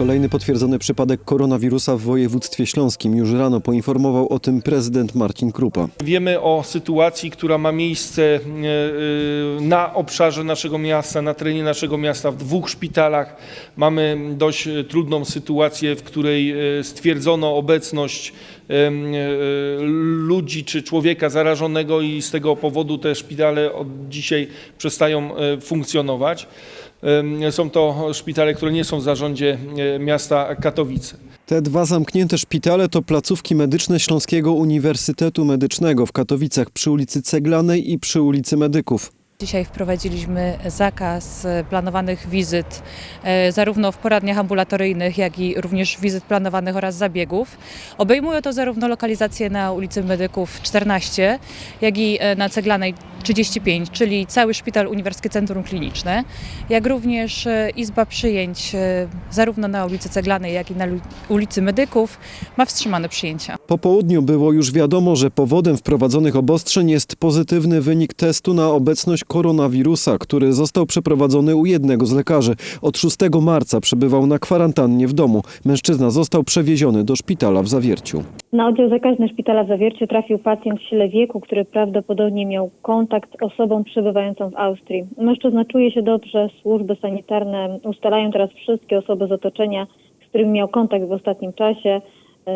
Kolejny potwierdzony przypadek koronawirusa w województwie śląskim. Już rano poinformował o tym prezydent Marcin Krupa. Wiemy o sytuacji, która ma miejsce e, e, na obszarze naszego miasta, na terenie naszego miasta, w dwóch szpitalach. Mamy dość trudną sytuację, w której e, stwierdzono obecność ludzi czy człowieka zarażonego i z tego powodu te szpitale od dzisiaj przestają e, funkcjonować. Są to szpitale, które nie są w zarządzie e, miasta Katowice. Te dwa zamknięte szpitale to placówki medyczne Śląskiego Uniwersytetu Medycznego w Katowicach przy ulicy Ceglanej i przy ulicy Medyków. Dzisiaj wprowadziliśmy zakaz planowanych wizyt e, zarówno w poradniach ambulatoryjnych, jak i również wizyt planowanych oraz zabiegów. Obejmuje to zarówno lokalizację na ulicy Medyków 14, jak i e, na Ceglanej 35, czyli cały Szpital Uniwersyteckie Centrum Kliniczne, jak również e, Izba Przyjęć zarówno na ulicy Ceglanej, jak i na ulicy Medyków ma wstrzymane przyjęcia. Po południu było już wiadomo, że powodem wprowadzonych obostrzeń jest pozytywny wynik testu na obecność koronawirusa, który został przeprowadzony u jednego z lekarzy. Od 6 marca przebywał na kwarantannie w domu. Mężczyzna został przewieziony do szpitala w Zawierciu. Na oddział zakaźny szpitala w Zawierciu trafił pacjent w sile wieku, który prawdopodobnie miał kontakt z osobą przebywającą w Austrii. Mężczyzna czuje się dobrze, służby sanitarne ustalają teraz wszystkie osoby z otoczenia, z którymi miał kontakt w ostatnim czasie,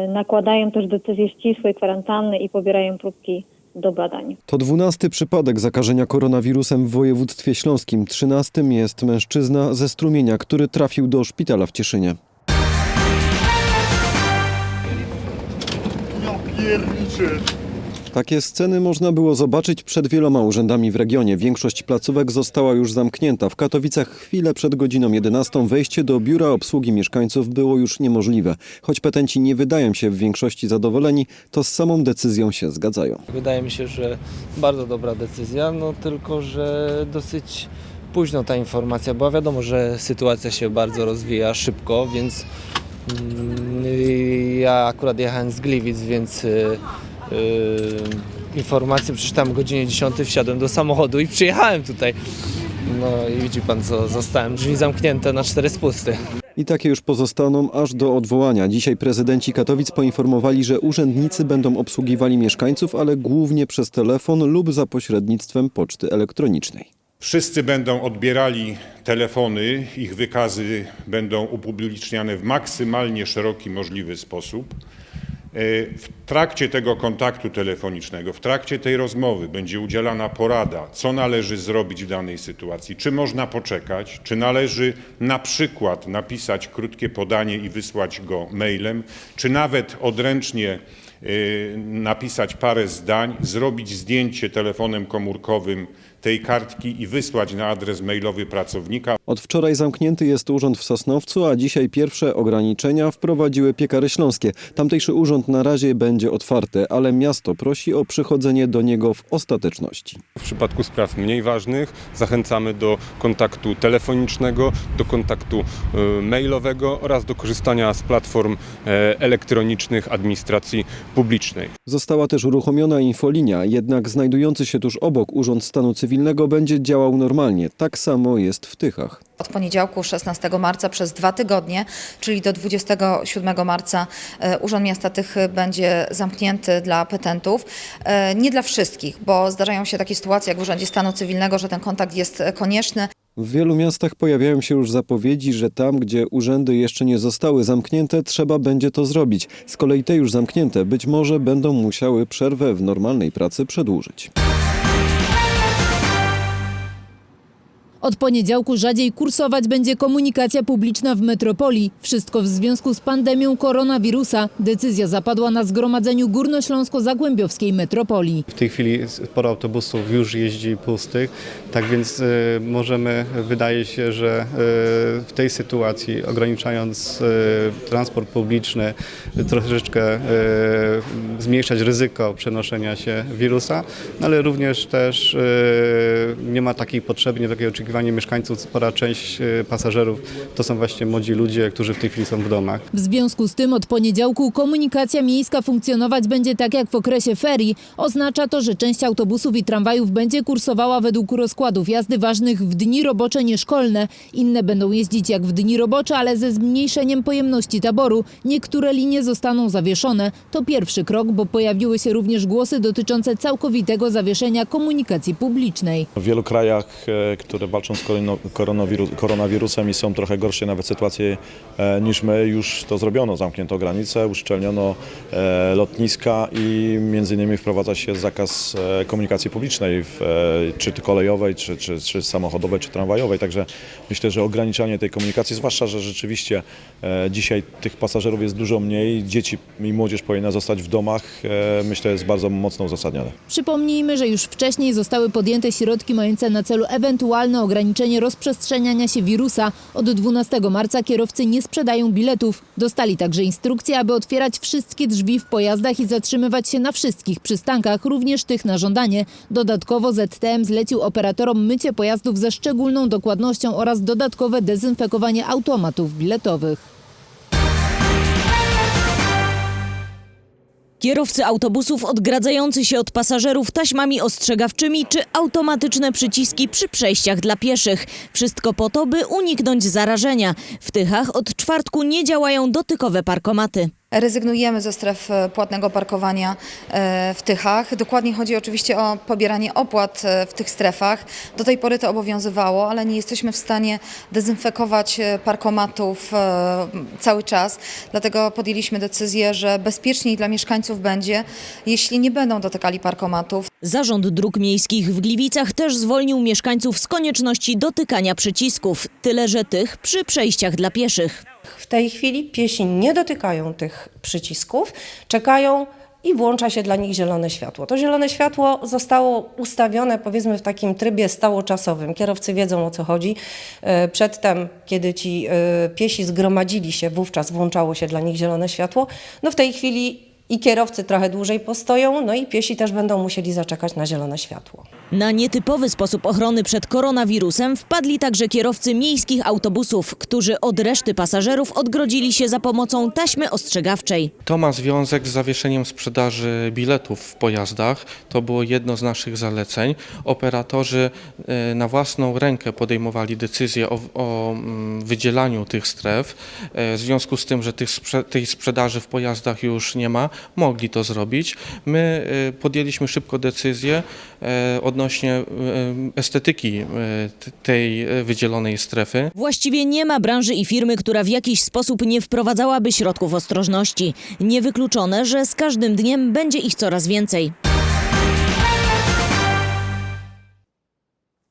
nakładają też decyzję ścisłej kwarantanny i pobierają próbki do badań. To dwunasty przypadek zakażenia koronawirusem w województwie śląskim. Trzynastym jest mężczyzna ze strumienia, który trafił do szpitala w Cieszynie. Takie sceny można było zobaczyć przed wieloma urzędami w regionie. Większość placówek została już zamknięta. W Katowicach chwilę przed godziną 11 wejście do biura obsługi mieszkańców było już niemożliwe. Choć petenci nie wydają się w większości zadowoleni, to z samą decyzją się zgadzają. Wydaje mi się, że bardzo dobra decyzja, no tylko, że dosyć późno ta informacja była. Wiadomo, że sytuacja się bardzo rozwija szybko, więc mm, ja akurat jechałem z Gliwic, więc y, informację przeczytałem o godzinie 10, wsiadłem do samochodu i przyjechałem tutaj. No i widzi pan co, zostałem drzwi zamknięte na cztery spusty. I takie już pozostaną aż do odwołania. Dzisiaj prezydenci Katowic poinformowali, że urzędnicy będą obsługiwali mieszkańców, ale głównie przez telefon lub za pośrednictwem poczty elektronicznej. Wszyscy będą odbierali telefony, ich wykazy będą upubliczniane w maksymalnie szeroki możliwy sposób. E, W trakcie tego kontaktu telefonicznego, w trakcie tej rozmowy będzie udzielana porada, co należy zrobić w danej sytuacji, czy można poczekać, czy należy na przykład napisać krótkie podanie i wysłać go mailem, czy nawet odręcznie y, napisać parę zdań, zrobić zdjęcie telefonem komórkowym tej kartki i wysłać na adres mailowy pracownika. Od wczoraj zamknięty jest urząd w Sosnowcu, a dzisiaj pierwsze ograniczenia wprowadziły piekary śląskie. Tamtejszy urząd na razie będzie otwarty, ale miasto prosi o przychodzenie do niego w ostateczności. W przypadku spraw mniej ważnych zachęcamy do kontaktu telefonicznego, do kontaktu e, mailowego oraz do korzystania z platform e, elektronicznych administracji publicznej. Została też uruchomiona infolinia, jednak znajdujący się tuż obok Urząd Stanu Cywilnego będzie działał normalnie. Tak samo jest w Tychach. Od poniedziałku 16 marca przez dwa tygodnie, czyli do 27 marca e, Urząd Miasta Tychy będzie zamknięty dla petentów. E, Nie dla wszystkich, bo zdarzają się takie sytuacje jak w Urzędzie Stanu Cywilnego, że ten kontakt jest e, konieczny. W wielu miastach pojawiają się już zapowiedzi, że tam, gdzie urzędy jeszcze nie zostały zamknięte, trzeba będzie to zrobić. Z kolei te już zamknięte być może będą musiały przerwę w normalnej pracy przedłużyć. Od poniedziałku rzadziej kursować będzie komunikacja publiczna w metropolii. Wszystko w związku z pandemią koronawirusa. Decyzja zapadła na zgromadzeniu Górnośląsko-Zagłębiowskiej Metropolii. W tej chwili sporo autobusów już jeździ pustych, tak więc e, możemy, wydaje się, że e, w tej sytuacji ograniczając e, transport publiczny troszeczkę zmniejszać ryzyko przenoszenia się wirusa, no ale również też nie ma takiej potrzeby, nie takiego oczekiwania oczekiwanie mieszkańców spora część e, pasażerów to są właśnie młodzi ludzie, którzy w tej chwili są w domach. W związku z tym od poniedziałku komunikacja miejska funkcjonować będzie tak jak w okresie ferii. Oznacza to, że część autobusów i tramwajów będzie kursowała według rozkładów jazdy ważnych w dni robocze nieszkolne. Inne będą jeździć jak w dni robocze, ale ze zmniejszeniem pojemności taboru. Niektóre linie zostaną zawieszone. To pierwszy krok, bo pojawiły się również głosy dotyczące całkowitego zawieszenia komunikacji publicznej. W wielu krajach, e, które walczą z korono- koronawiru- koronawirusem i są trochę gorsze nawet sytuacje e, niż my, już to zrobiono. Zamknięto granice, uszczelniono e, lotniska i między innymi wprowadza się zakaz e, komunikacji publicznej, czy kolejowej, czy, czy, czy samochodowej, czy tramwajowej. Także myślę, że ograniczanie tej komunikacji, zwłaszcza, że rzeczywiście dzisiaj tych pasażerów jest dużo mniej, dzieci i młodzież powinna zostać w domach, myślę, jest bardzo mocno uzasadnione. Przypomnijmy, że już wcześniej zostały podjęte środki mające na celu ewentualne ograniczenie rozprzestrzeniania się wirusa. Od 12 marca kierowcy nie sprzedają biletów. Dostali także instrukcję, aby otwierać wszystkie drzwi w pojazdach i zatrzymywać się na wszystkich przystankach, również tych na żądanie. Dodatkowo ZTM zlecił operatorom mycie pojazdów ze szczególną dokładnością oraz dodatkowe dezynfekowanie automatów biletowych. Kierowcy autobusów odgradzający się od pasażerów taśmami ostrzegawczymi czy automatyczne przyciski przy przejściach dla pieszych. Wszystko po to, by uniknąć zarażenia. W Tychach od czwartku nie działają dotykowe parkomaty. Rezygnujemy ze stref e, płatnego parkowania e, w Tychach. Dokładnie chodzi oczywiście o pobieranie opłat e, w tych strefach. Do tej pory to obowiązywało, ale nie jesteśmy w stanie dezynfekować parkomatów cały czas. Dlatego podjęliśmy decyzję, że bezpieczniej dla mieszkańców będzie, jeśli nie będą dotykali parkomatów. Zarząd Dróg Miejskich w Gliwicach też zwolnił mieszkańców z konieczności dotykania przycisków. Tyle, że tych przy przejściach dla pieszych. W tej chwili piesi nie dotykają tych przycisków, czekają i włącza się dla nich zielone światło. To zielone światło zostało ustawione powiedzmy w takim trybie stałoczasowym. Kierowcy wiedzą o co chodzi. E, Przedtem, kiedy ci e, piesi zgromadzili się, wówczas włączało się dla nich zielone światło. No w tej chwili i kierowcy trochę dłużej postoją, no i piesi też będą musieli zaczekać na zielone światło. Na nietypowy sposób ochrony przed koronawirusem wpadli także kierowcy miejskich autobusów, którzy od reszty pasażerów odgrodzili się za pomocą taśmy ostrzegawczej. To ma związek z zawieszeniem sprzedaży biletów w pojazdach. To było jedno z naszych zaleceń. Operatorzy e, na własną rękę podejmowali decyzję o, o mm, wydzielaniu tych stref. E, W związku z tym, że tej sprzedaży w pojazdach już nie ma, mogli to zrobić. My e, podjęliśmy szybko decyzję e, odnośnie e, estetyki tej wydzielonej strefy. Właściwie nie ma branży i firmy, która w jakiś sposób nie wprowadzałaby środków ostrożności. Niewykluczone, że z każdym dniem będzie ich coraz więcej.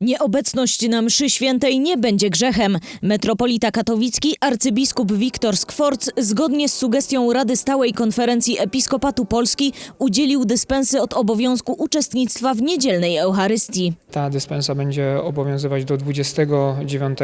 Nieobecność na mszy świętej nie będzie grzechem. Metropolita katowicki arcybiskup Wiktor Skworc zgodnie z sugestią Rady Stałej Konferencji Episkopatu Polski udzielił dyspensy od obowiązku uczestnictwa w niedzielnej Eucharystii. Ta dyspensa będzie obowiązywać do 29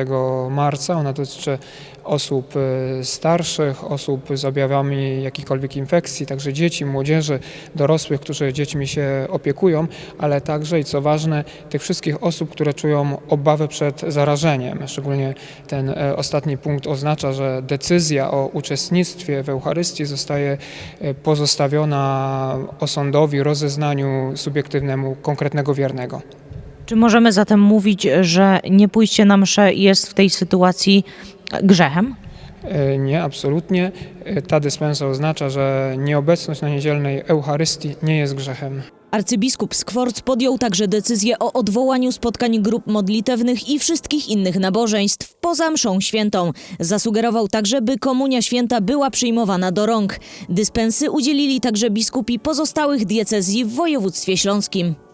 marca. Ona dotyczy osób e, starszych, osób z objawami jakichkolwiek infekcji, także dzieci, młodzieży, dorosłych, którzy dziećmi się opiekują, ale także i co ważne, tych wszystkich osób, które czują obawę przed zarażeniem. Szczególnie ten e, ostatni punkt oznacza, że decyzja o uczestnictwie w Eucharystii zostaje e, pozostawiona osądowi, rozeznaniu subiektywnemu konkretnego wiernego. Czy możemy zatem mówić, że nie pójście na mszę jest w tej sytuacji grzechem? E, Nie, absolutnie. Ta dyspensa oznacza, że nieobecność na niedzielnej Eucharystii nie jest grzechem. Arcybiskup Skworc podjął także decyzję o odwołaniu spotkań grup modlitewnych i wszystkich innych nabożeństw poza mszą świętą. Zasugerował także, by komunia święta była przyjmowana do rąk. Dyspensy udzielili także biskupi pozostałych diecezji w województwie śląskim.